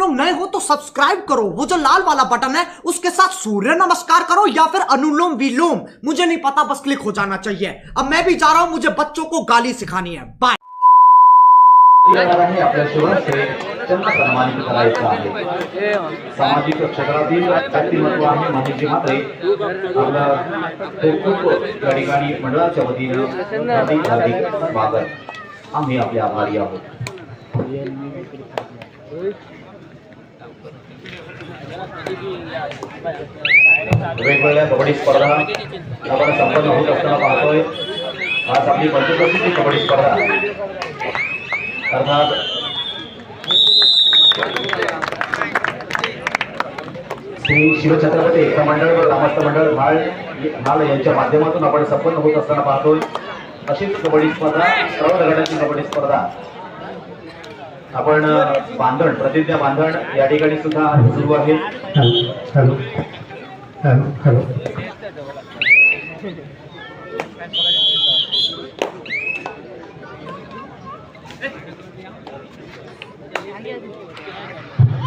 लोग नए हो तो सब्सक्राइब करो वो जो लाल वाला बटन है उसके साथ सूर्य नमस्कार करो या फिर अनुलोम विलोम मुझे नहीं पता बस क्लिक हो जाना चाहिए अब मैं भी जा रहा हूँ मुझे बच्चों को गाली सिखानी है बाय आपल्या शिवराचे त्यांना वेगवेगळ्या कबड्डी स्पर्धा आपण संपन्न होत असताना पाहतोय. आज आपली पंचक्रोशीची कबड्डी स्पर्धा. अर्थात श्री शिवछत्रपती एकता मंडळ व ग्रामस्थ मंडळ माळ भाल यांच्या माध्यमातून आपण संपन्न होत असताना पाहतोय. अशीच कबड्डी स्पर्धा सर्व गटाची कबड्डी स्पर्धा आपण बांधण प्रतिज्ञा बांधण या ठिकाणी सुद्धा सुरू आहे. हॅलो हॅलो हॅलो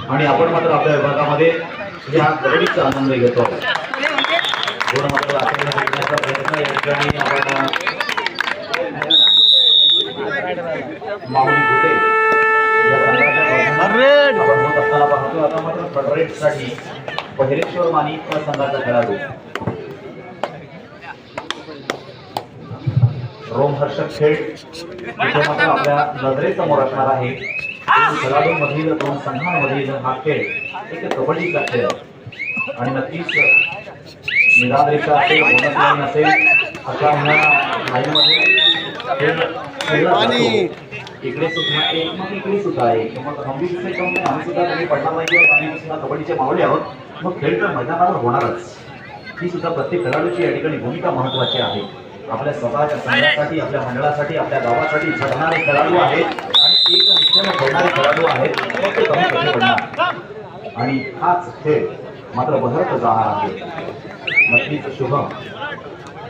आणि आपण मात्र आपल्या विभागामध्ये या कबड्डीचा आनंद घेतो. भेटण्याचा प्रयत्न या ठिकाणी आपण होत असताना पाहतो आता मात्र फडरेटसाठी बहिरेश्वर मानी संघाचा खेळाडू रोमहर्षक खेळ इथे मात्र आपल्या नजरेसमोर असणार आहे. दोन खेळाडूंमधील दोन संघांमधील हा खेळ एक कबड्डीचा खेळ. आणि नक्कीच निरादरेचा असेल बोनस लाईन असेल अशा ह्या लाईनमध्ये खेळ खेळला जातो. इकडे सुद्धा एक मग इकडे सुद्धा एक मग हंबी का आम्ही सुद्धा कधी पडणार नाही किंवा आम्ही सुद्धा कबड्डीचे मावळे आहोत. मग खेळ तर मैदानावर होणारच. ही सुद्धा प्रत्येक खेळाडूची या ठिकाणी भूमिका महत्वाची आहे. आपल्या स्वतःच्या संघासाठी आपल्या मंडळासाठी आपल्या गावासाठी झटणारे खेळाडू आहेत आणि एक निश्चयाने खेळणारे खेळाडू आहेत. मग ते कमी कसे पडणार? आणि हाच खेळ मात्र बदलत जाणार आहे. नक्कीच शुभम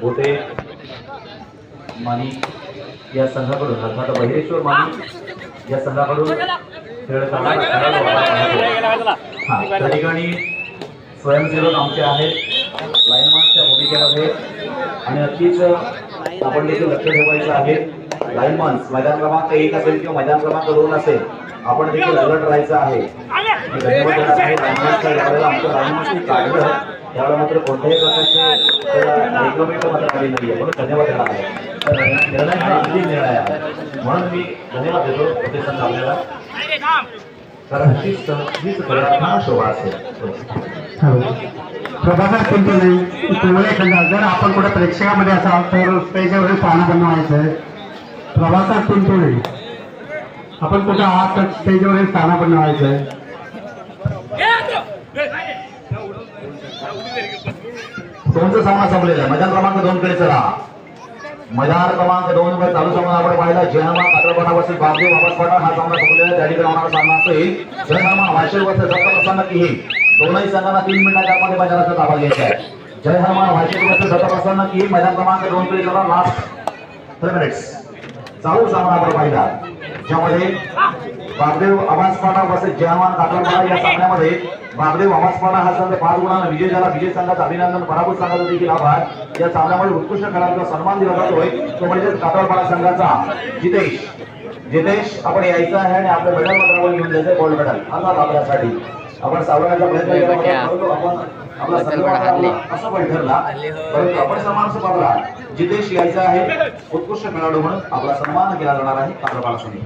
होते मानी या संघाकडून अर्थात बहिरेश्वर मानी या संघाकडून. हा त्या ठिकाणी स्वयंसेवक आमचे आहेत लाईनमॅनच्या भूमिकेमध्ये. आणि नक्कीच आपण देखील लक्ष ठेवायचं आहे. लाईनमॅन्स मैदान क्रमांक एक असेल किंवा मैदान क्रमांक दोन असेल आपण देखील अलर्ट राहायचं आहे. धन्यवाद आमचं लाईनमॅन्सनी काढलं. त्यावेळेला मात्र कोणत्याही प्रकारचे मात्र आली म्हणून धन्यवाद देणार आहे. तर निर्णय हा अंतिम निर्णय आहे. म्हणून मी धन्यवाद देतो प्रतिसाद आपल्याला. कारण हीच हीच प्रयत्न शोभा असेल. हॅलो प्रभाकर कुलकर्णी तुम्हाला खंडा जर आपण कुठे प्रेक्षकामध्ये असाल तर स्टेजवर पाहणं बनवायचं प्रभाकर कुलकर्णी आपण कुठं आहात तर स्टेजवर स्थाना बनवायचं आहे. दोनचा सामना संपलेला आहे. मैदान क्रमांक दोन कडे चला. मैदान क्रमांक दोन मध्ये चालू सामना आपण पाहिला. जयनामा कात्रपणा वर्षी बाबदेव बाबास हा सामना संपलेला आहे. त्या ठिकाणी होणारा सामना असेल. जयनामा वायशेर वर्ष दत्त प्रसन्न की दोनही संघांना तीन मिनिटाच्या आतमध्ये मैदानाचा ताबा घ्यायचा आहे. जय हनुमान वायशेर वर्ष प्रसन्न की मैदान क्रमांक दोन कडे चला. लास्ट थ्री मिनिट्स चालू सामना आपण पाहिला. ज्यामध्ये बागदेव आवाजपाडा वसे जयमान काटरपाडा या सामन्यामध्ये बागदेव आवाजपाडा हा संघ पाच गुणांना विजय झाला. विजय संघाचं अभिनंदन पराभूत संघाचा देखील आभार. या सामन्यामध्ये उत्कृष्ट खेळाडूचा सन्मान दिला जातोय तो म्हणजे काटरपाडा संघाचा जितेश. जितेश आपण यायचं आहे आणि आपल्या मेडल मात्रावर घेऊन जायचं गोल्ड मेडल अर्थात आपल्यासाठी. आपण सावरण्याचा प्रयत्न केला परंतु आपण आपला आपला असं पण ठरला. परंतु आपण सन्मान पाहला. जितेश यायचा आहे. उत्कृष्ट खेळाडू म्हणून आपला सन्मान केला जाणार आहे कात्रपाडा संघ.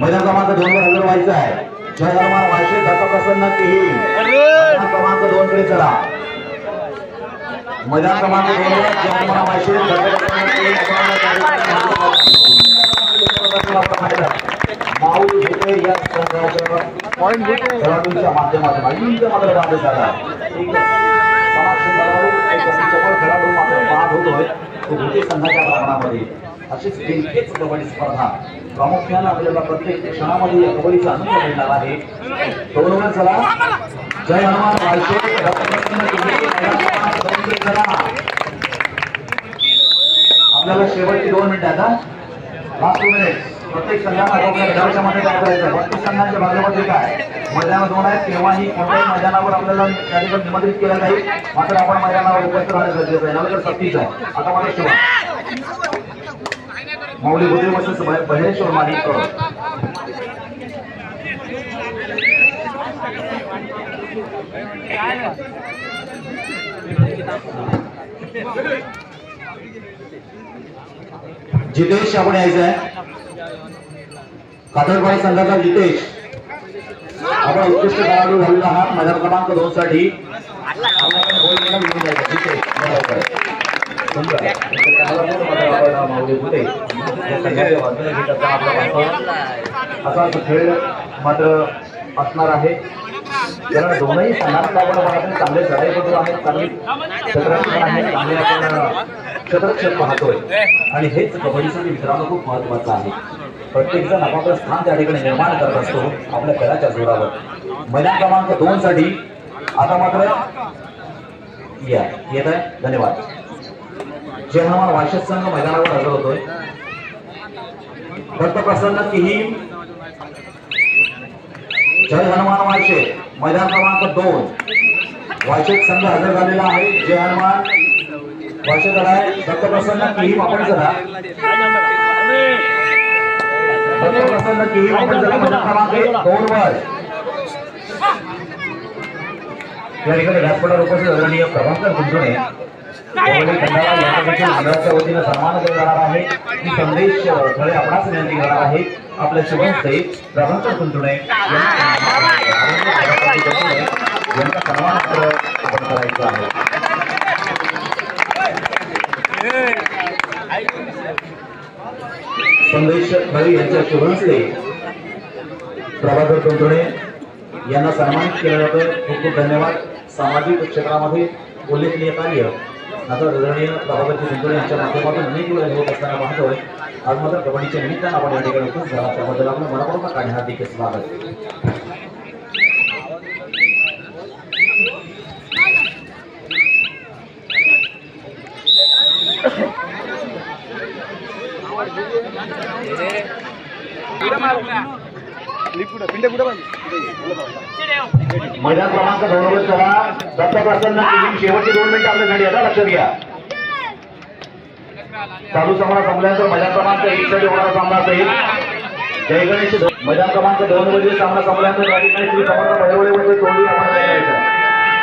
मैदान क्रमांक दोन वर हजर व्हायचं आहे. जय हनुमान वायशे दत्त प्रसन्न केही क्रमांक दोन कडे चला. क्रमांक दोन वर जय हनुमान वायशे दत्त प्रसन्न केही माऊल घेते या संघाच्या खेळाडूंच्या माध्यमातून. मात्र संघाच्या प्रमाणामध्ये अशीच एकच कबड्डी स्पर्धा प्रामुख्याने आपल्याला प्रत्येक क्षणामध्ये या कबड्डीचा आनंद मिळणार आहे दोन चला जय हनुमान आपल्याला शेवटची दोन मिनिटं आता लास्ट टू मिनिट प्रत्येक संघाला आपापल्या घराच्या मध्ये काय करायचं. बत्तीस संघांच्या भागामध्ये काय? मैदानात दोन आहेत तेव्हाही कोणत्याही मैदानावर आपल्याला त्या ठिकाणी निमंत्रित केलं जाईल मात्र आपण मैदानावर उपस्थित राहणं गरजेचं आहे. नंतर सक्तीच आहे. आता मला शेवट माऊली बुद्धी वर्सेस बहेश्वर मालिक जितेश आपण यायचं आहे कातळपाडी संघाचा जितेश आपण उत्कृष्ट खेळाडू झालेला आहात. मैदान क्रमांक दोन साठी. असा तो खेळ मात्र असणार आहे. कारण दोनही संघात आपण चांगले चांगले लढाईपटू आहेत चांगली आहे चांगले आपण क्षेत्ररक्षक पाहतोय. आणि हेच कबड्डीसाठी मित्रांनो खूप महत्वाचं आहे. प्रत्येक जण आपापलं स्थान त्या ठिकाणी निर्माण करत असतो आपल्या खेळाच्या जोरावर. मैदान क्रमांक दोन साठी आता मात्र या. येत आहे. धन्यवाद. जय हनुमान वाशद संघ मैदानावर हजर होतोय. भक्त प्रसन्न किही जय हनुमान वाशे मैदान क्रमांक दोन. वाशेत संघ हजर झालेला आहे. जय हनुमान. वाशेत आहे दत्त आपण जरा. दत्त प्रसन्न आपण जरा क्रमांक दोन वर. या ठिकाणी व्यासपीठावर उपस्थित आदरणीय प्रभाकर मंडळाच्या वतीनं सन्मान केला जाणार आहे. ही संदेश खरे आपणास विनंती करणार आहे. आपल्या शुभमस्ते प्रभाकर यांना सन्मान करायचा आहे. संदेश भावी यांच्या शुभमस्ते प्रभाकर गुंजोणे यांना सन्मानित केल्याबद्दल खूप खूप धन्यवाद. सामाजिक क्षेत्रामध्ये उल्लेखनीय कार्य आता आदरणीय प्रभाकरजी चिंचोळे यांच्या माध्यमातून अनेक वेळा होत असताना पाहतोय. आज मात्र कबड्डीच्या निमित्तानं आपण या ठिकाणी उपस्थित झाला त्याबद्दल आपलं मनापूर्वक काढण्यात देखील स्वागत. मैदान क्रमांक दोन वर चला दत्त प्रसन्न शेवटची दोन मिनिटं घडी आता लक्षात घ्या. चालू सामना संपल्यानंतर मैदान क्रमांक एक साठी होणारा सामना असेल. जय गणेश. मैदान क्रमांक दोन मध्ये सामना संपल्यानंतर या ठिकाणी श्री समर्थ भैरवळेमध्ये तोंडी आपण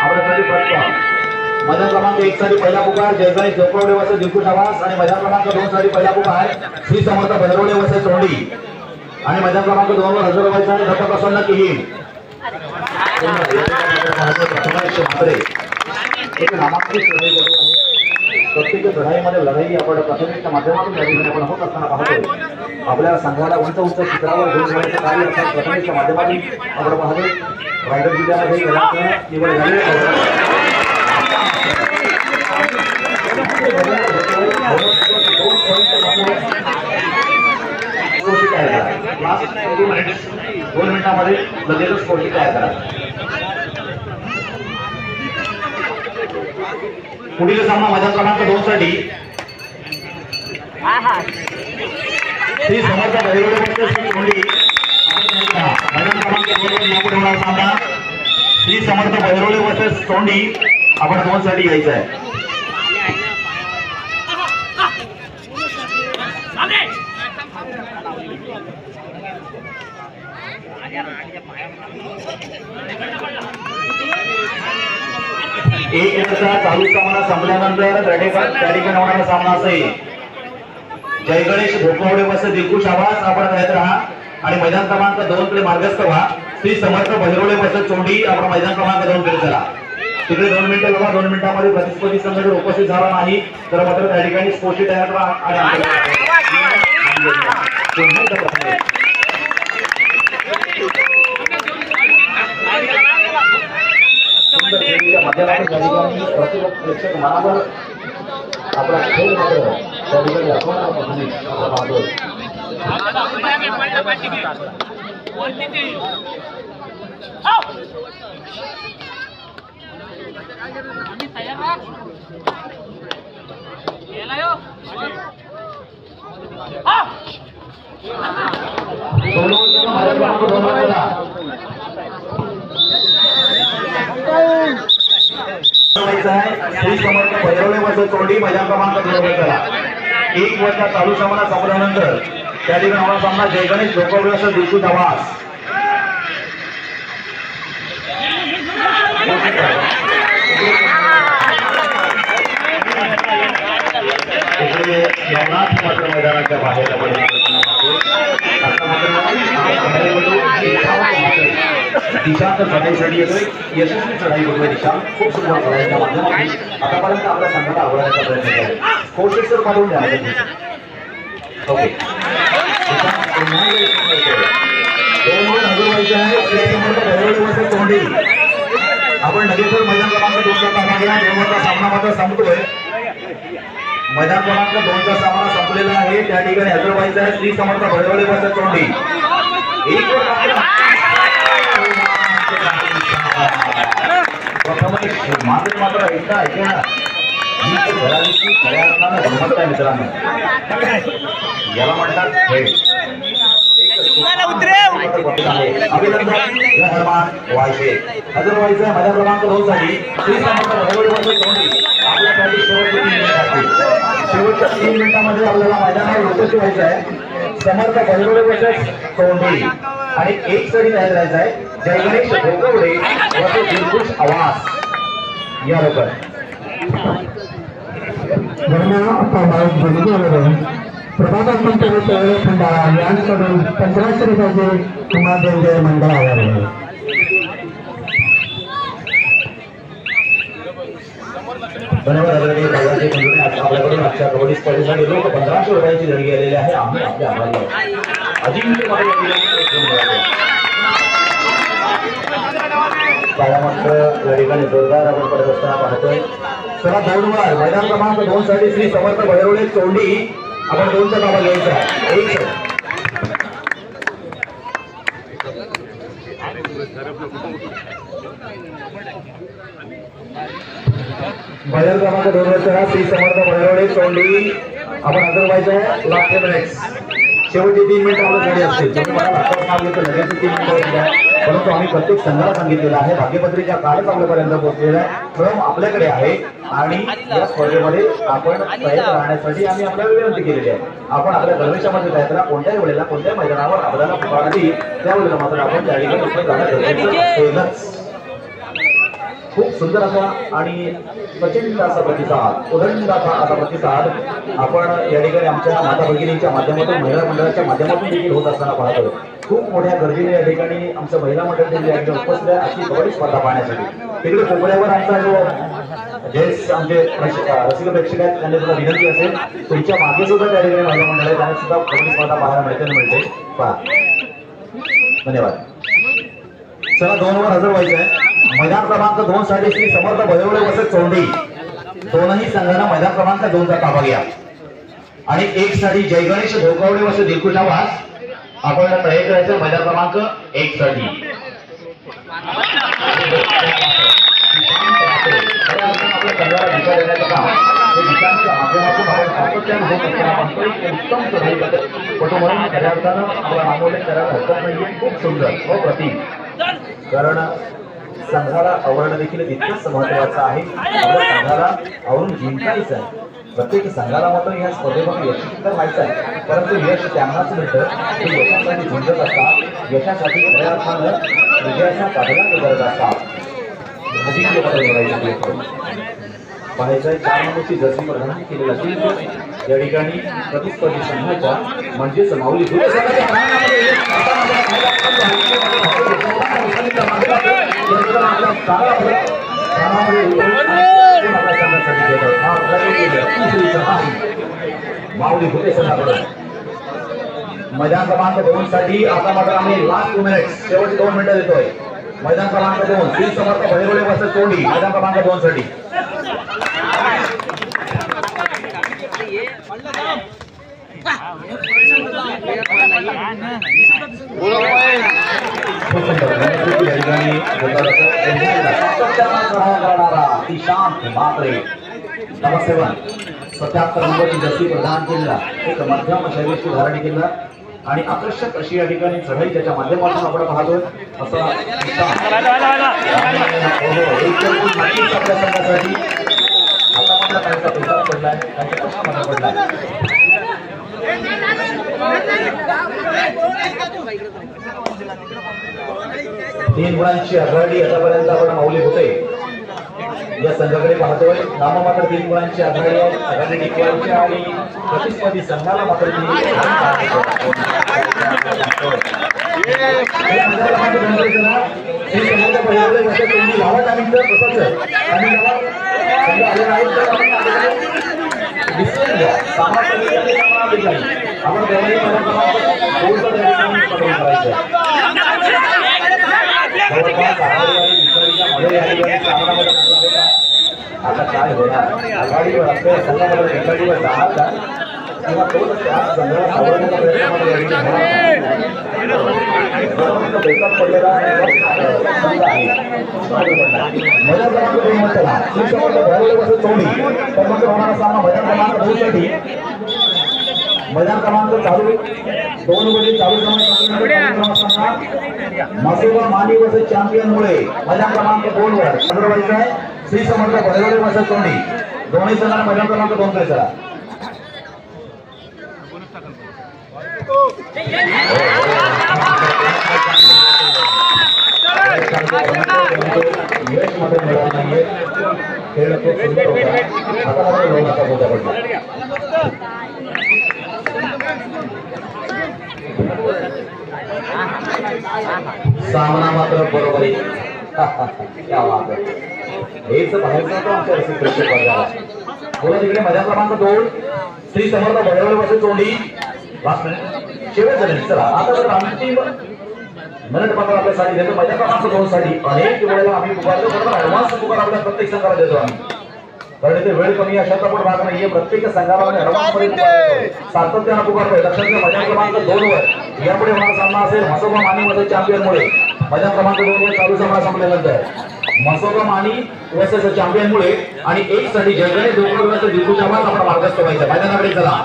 आपल्यासाठी प्रश्न. मैदान क्रमांक एक साठी पहिला पुकार आहे. गणेश जोपवडे वसे दिलकुश आवास आणि मैदान क्रमांक दोन साठी पहिला पुकार श्री समर्थ भैरवळे वसे तोंडी. आणि मैदान क्रमांक दोन वर हजर व्हायचा आणि दत्त प्रसन्न किहीम एक नामांकित आहे. प्रत्येक लढाईमध्ये लढाई आपण प्राथमिकच्या माध्यमातून या ठिकाणी आपण होत असताना पाहतो आपल्या संघाला उंच उंच शिखरावर घेऊन जाण्याचं कार्य असतात प्राथमिकच्या माध्यमातून आपण पाहतो रायगड जिल्ह्यामध्ये निवड झाली स्कोरशीट तयार करा लास्ट टू मिनिट्स दोन मिनिटामध्ये लगेचच स्कोरशीट तयार करा पुढील सामना माझ्या क्रमांक दोन साठी श्री समर्थ बहिरवडे वर्सेस श्री कोंडी मैदान क्रमांक दोन वर यापुढे होणारा सामना श्री समर्थ बहिरवडे वर्सेस तोंडी आपण दोन साठी घ्यायचा आहे? एक एकचा चालू सामना संपल्यानंतर त्या ठिकाणी होणारा सामना असेल. जय गणेश भोकवडे मस्त दिलकुश आवाज. आपण खेळत राहा. आणि मैदान क्रमांक दोन कडे मार्गस्थ व्हा. श्री समर्थ भैरवडे मस्त चोंडी. आपण मैदान क्रमांक दोन कडे चला. तिकडे दोन मिनिटं बघा दोन मिनिटांमध्ये प्रतिस्पर्धी संघ जर उपस्थित झाला नाही. तर मात्र त्या ठिकाणी स्पोर्टची तयार प्रेक्षक मनावर आपला खेळ मात्र त्या ठिकाणी दाखवणार पद्धतीने आपण तोंडी मजा क्रमांक एक वर्ष चालू सामना संपल्यानंतर त्या ठिकाणी आम्हाला सामना जयगणेश लोकव्यवस्था दिवशी आवाज मात्र मैदानाच्या बाहेर आपण दिशांत चढाईसाठी येतोय. यशस्वी चढाई दिशा. खूप सुंदर चढाईच्या माध्यमातून आतापर्यंत आपल्या संघाला आवडायचा प्रयत्न केला. कोशिश तर पाठवून द्या ओके. दोन वर हजर व्हायचे आहे. तोंडी आपण नगेश्वर मैदान क्रमांक दोनचा सामना घ्या दोनचा सामना मात्र संपतोय. मैदान क्रमांक दोनचा सामना संपलेला आहे. त्या ठिकाणी हजर व्हायचं आहे. श्री समर्थ भैरवडी वर्ष चोंडी प्रथम मात्र मात्र एकदा ऐका घराची खऱ्या अर्थानं गंमत आहे मित्रांनो. याला म्हणतात खेळ. अजून रहमान व्हायचं माझ्या क्रमांक दोन साठी श्री समर्थ तोंडी तीन शेवटच्या तीन मिनिटांमध्ये आपल्याला मैदानावर यशस्वी व्हायचं आहे समर्थ भैरवडे तोंडी आणि एक सरी तयार राहायचा आहे जय गणेश भोगवडे दिलखुश आवाज या बरोबर दरम्यान आता बाईक खंडाळा यांकडून पंधराशे रुपयाचे कुमार देवजय मंडळ आभार धन्यवाद आदरणीय दादाजी मंडळी. आपल्याकडून आजच्या कबड्डी स्पर्धेसाठी लोक पंधराशे रुपयाची देणगी आलेली आहे. आम्ही आपल्या आभारी आहोत. अजिंक्यमध्ये मात्र या ठिकाणी जोरदार आपण पडत असताना पाहतोय. चला दोन वर मैदान क्रमांक दोन साठी श्री समर्थ भैरवडे चोंडी आपण दोनचा बाबा घ्यायचा एक भजन क्रमांक दोन वर्षाला श्री समर्थ भैरवडे चोंडी आपण हजर व्हायचं लागते लास्ट शेवटचे तीन मिनिटं आपल्या घरी असते तुम्ही मला तीन मिनिटं द्या. परंतु आम्ही प्रत्येक संघाला सांगितलेलं आहे भाग्यपत्रिका कालच आपल्यापर्यंत पोहोचलेला क्रम आपल्याकडे आहे आणि या स्पर्धेमध्ये आपण तयार राहण्यासाठी आम्ही आपल्याला विनंती केलेली आहे. आपण आपल्या गणवेशामध्ये तयार करा कोणत्याही वेळेला कोणत्याही मैदानावर आपल्याला पुकार त्यावेळेला मात्र आपण त्या ठिकाणी उपस्थित राहणं गरजेचं असेलच. खूप सुंदर असा आणि प्रचंड असा प्रतिसाद उदंड असा असा प्रतिसाद आपण या ठिकाणी आमच्या माता भगिनीच्या माध्यमातून महिला मंडळाच्या माध्यमातून देखील होत असताना पाहतो खूप मोठ्या गर्दीने या ठिकाणी आमचं महिला मंडळ देखील या ठिकाणी उपस्थित आहे. अशी कबड्डी स्पर्धा पाहण्यासाठी. तिकडे कोपऱ्यावर आमचा जो जेस आमचे रसिक प्रेक्षक आहेत त्यांनी सुद्धा विनंती असेल. तुमच्या मागे सुद्धा त्या ठिकाणी महिला मंडळ आहे. त्यांना सुद्धा कबड्डी स्पर्धा पाहायला मिळते आणि मिळते. पहा. धन्यवाद. चला दोन वर हजर व्हायचं आहे मैदान क्रमांक दोन साठी श्री समर्थ भैरवडे वसत चोंडी दोनही संघानं मैदान क्रमांक दोनचा ताबा घ्या. आणि एक साठी जय गणेश धोकावडे वसत दिलखुश आवाज आपण तयार करायचं मैदान क्रमांक एक साठी आपण उत्तम चढाई पटो म्हणून खऱ्या अर्थानं आपला करायला हरकत नाहीये खूप सुंदर हो प्रतीक कारण संघाला आवरणं देखील तितकंच महत्वाचं आहे. संघाला आवरून जिंकायचं आहे प्रत्येक संघाला मात्र या स्पर्धेमध्ये यशस्वी तर व्हायचं आहे परंतु यश त्यांनाच मिळतं. ते यशासाठी झुंजत असतात. यशासाठी खऱ्या अर्थानं विजयाच्या काढला करत असतात अजिंक्य पदवी पाहायचं आहे. चार नंबरची जर्सी प्रदान केली असेल. या ठिकाणी प्रतिस्पर्धी संघाच्या म्हणजेच माऊली माऊली मैदान क्रमांक दोन साठी आता मात्र आम्ही लास्ट टू मिनिट्स शेवटचे दोन मिनिटं देतोय. मैदान क्रमांक दोन श्री समर्थ भैरवडे वसत तोंडी मैदान क्रमांक दोन साठी. सत्याहत्तर नंबरची जशी प्रदान केलेला एक मध्यम शैलीशी धारण केला आणि आकर्षक अशी या ठिकाणी चढाई त्याच्या माध्यमातून आपण पाहतोय असा नक्कीच आपल्या संघासाठी आता मात्र त्यांचा पडलाय त्यांच्या कष्टामध्ये पडलाय तीन गुणांची आघाडी आतापर्यंत आपण माऊली होते या संघाकडे पाहतोय. नाममात्र तीन गुणांची आघाडी आहे आघाडी टिकवायची आणि प्रतिस्पर्धी संघाला मात्र ती मात्र लावत आणि तसंच आणि आले नाहीत तर आपण আমার ব্যবহারিক आता काय होणार आघाडीवर आपल्या संघामध्ये आघाडीवर राहत किंवा तो बेकअप पडलेला मला जास्त मत चला तुमच्या मत भरले कसं तोडी तर मग तुम्हाला सांगा भजन क्रमांक दोनसाठी मैदान क्रमांक चालू दोन मध्ये चालू क्रमांक मानी वर्सेस चॅम्पियन मुळे मैदान क्रमांक दोन वर अदरवाईज आहे. श्री समर्थ भैरवडे वर्सेस तोंडी. दोन्ही संघांना मैदान क्रमांक दोन कडे चला. यश मध्ये मिळालं नाहीये. खेळ खूप सुंदर होता. आता मात्र पडला सामना मात्र बरोबर. आहे हेच बाहेरचा तो आमच्या रसिक प्रेक्षक वर्गाला. बोला तिकडे मजा क्रमांक दोन. श्री समर्थ बळवळ बसे तोंडी. लास्ट मिनिट शेवटचं मिनिट चला आता जर आमची मिनिट मात्र आपल्यासाठी देतो. मजा क्रमांक दोन साठी अनेक वेळेला आम्ही पुकारतो. बरोबर ऍडव्हान्स पुकार आपल्या प्रत्येक संघाला देतो आम्ही. कारण इथे वेळ कमी अशा पण भाग नाहीये. प्रत्येक संघाला. सातत्यानं पुकारतोय लक्षात घ्या माझ्या क्रमांक दोन वर. यापुढे होणारा सामना असेल मसोबा मानी मध्ये चॅम्पियन मुळे माझ्या क्रमांक दोन वर चालू सामना संपल्यानंतर मसोबा मानी वर्सेस चॅम्पियन मुळे आणि एक साठी जय गणेश धोकवड्याचं दिलखुश आवाज आपण मार्गस्थ व्हायचं. मैदानाकडे चला.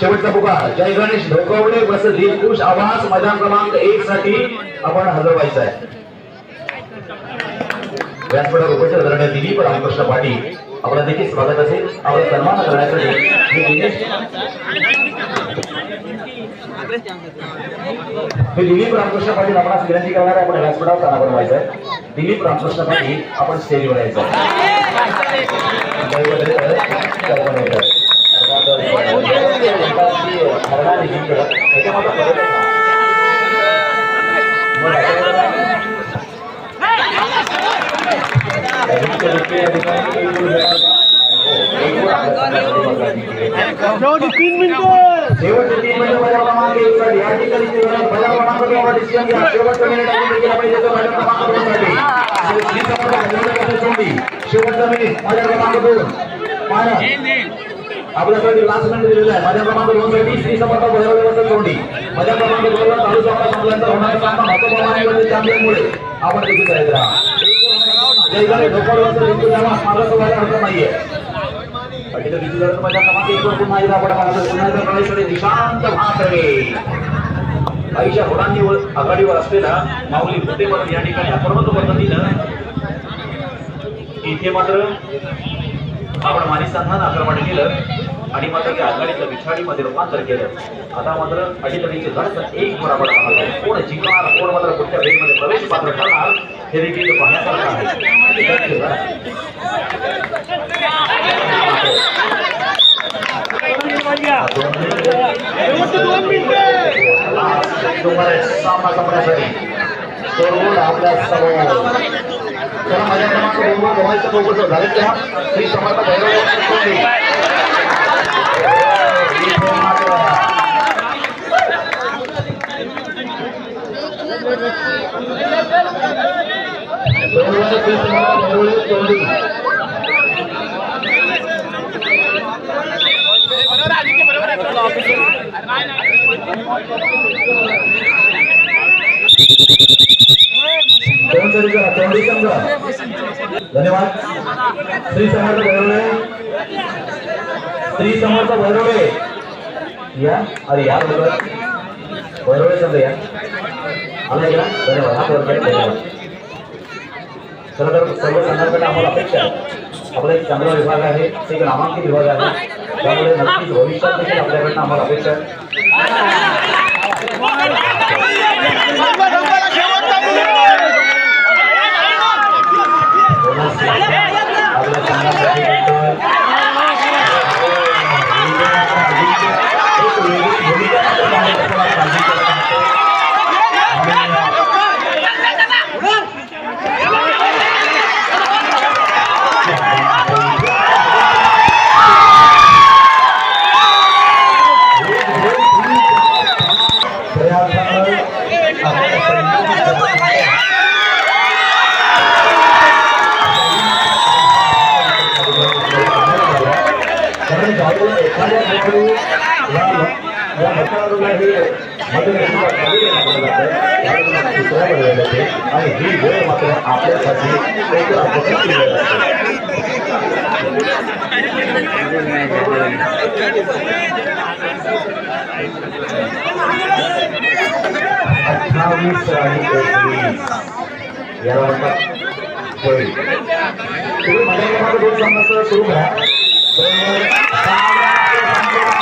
शेवटचा पुकार. जय गणेश धोकवडे वर्सेस दिलखुश आवाज मैदान क्रमांक एक साठी आपण हजर व्हायचं आहे व्यासपीठावर उपस्थित आदरणीय दिलीप रामकृष्ण पाटील आपला देखील स्वागत असेल. आपला सन्मान करण्यासाठी मी दिलीप रामकृष्ण पाटील आपण विनंती करणार आहे आपण व्यासपीठावर स्थाना बनवायचं आहे. दिलीप रामकृष्ण पाटील आपण स्टेजवर यायचं त्याच्यामध्ये तीन शेवटचे तीन मिनिट. आपल्यासाठी लास्ट मिनिट. दिलेला आहे माझ्या क्रमांक दोन साठी श्री समर्थ भजनाला तोंडी माझ्या क्रमांक दोन ला चालू सामना संपल्यानंतर होणारा सामना महत्त्वपूर्ण चांगल्यामुळे आपण तिथे जायचं राहा जय गणेश मागं हरकत नाहीये. एक आपण पाहतो पुन्हा एकदा प्रवेशकडे निशांत म्हात्रे आईच्या गुणांनी आघाडीवर असलेला माऊली भुते मात्र या ठिकाणी अपर्वत पद्धतीनं इथे मात्र आपण मानिसांना आक्रमण केलं. आणि मात्र त्या आघाडीचं पिछाडीमध्ये रूपांतर केलं. आता मात्र अडीतडीचे लढत एक वर पाहतो कोण जिंकणार? कोण मात्र कुठच्या फेरीमध्ये प्रवेश पात्र ठरणार? हे देखील पाहण्यासारखं आहे. सामना करण्यासाठी आपल्यासमोर चला माझ्या क्रमांक दोन गोवायचं चौकट झाले त्या श्री समर्थ भैरव धन्यवाद. श्री समर्थ भैरवळे श्री समर्थ भैरवळे या? अरे या बरोबर. वैरवडे समजा या. आला गेला? धन्यवाद. हा बरोबर. धन्यवाद. खरं तर सर्व संघांकडे आम्हाला अपेक्षा आहे. आपला एक चांगला विभाग आहे. एक नामांकित विभाग आहे. त्यामुळे नक्कीच भविष्यात देखील आपल्याकडनं आम्हाला अपेक्षा आहे. आणि ही वेळ मात्र आपल्यासाठी एक वेळ अठ्ठावीस आणि एकवीस या तुम्ही माझ्या सुरू करा.